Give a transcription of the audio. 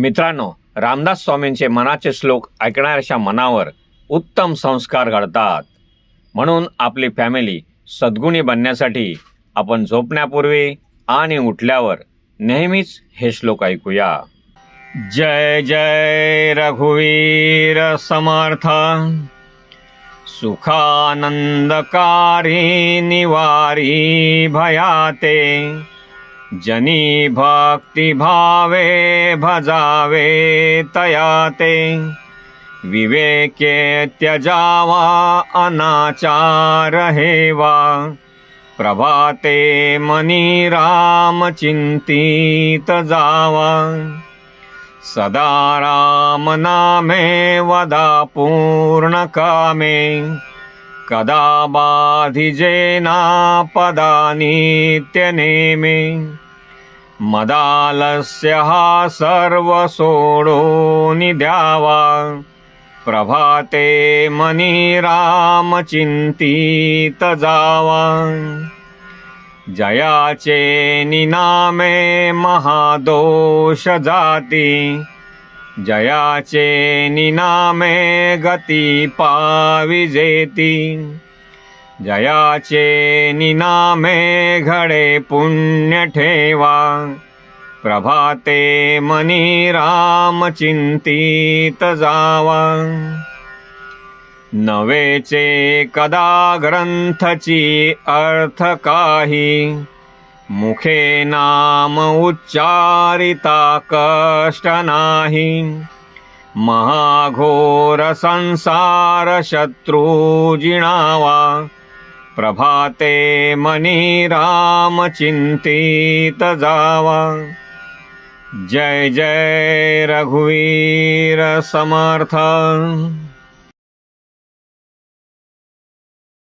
मित्रांनो रामदास स्वामींचे मनाचे श्लोक ऐकणाऱ्याच्या मनावर उत्तम संस्कार घडतात. म्हणून आपली फॅमिली सद्गुणी बनण्यासाठी आपण झोपण्यापूर्वी आणि उठल्यावर नेहमीच हे श्लोक ऐकूया. जय जय रघुवीर समर्थ. सुखानंदकारी निवारी भयाते. जनी भक्ती भावे भजावे तयाते विवेके त्यजावा अनाचार हेवा प्रभाते मनी राम चिंतीत जावा। सदा राम नामे वदा पूर्ण कामे कदा बाधिजेना पदा नेमे मदालस्य हा सर्व सोडून द्यावा प्रभाते मनी राम चिंतित जावा। जयाचे निनामे महादोष जाती जयाचे निनामे गती पाविजेती जयाचे निनामे घडे पुण्य ठेवा. प्रभाते मनी राम चिंतित जावा. नवेचे कदा ग्रंथची अर्थ काही? मुखे नाम उच्चारिता कष्ट नाही. महाघोर संसार शत्रु जिणावा. प्रभाते मनी राम चिंतित जावा. जय जय रघुवीर समर्थ.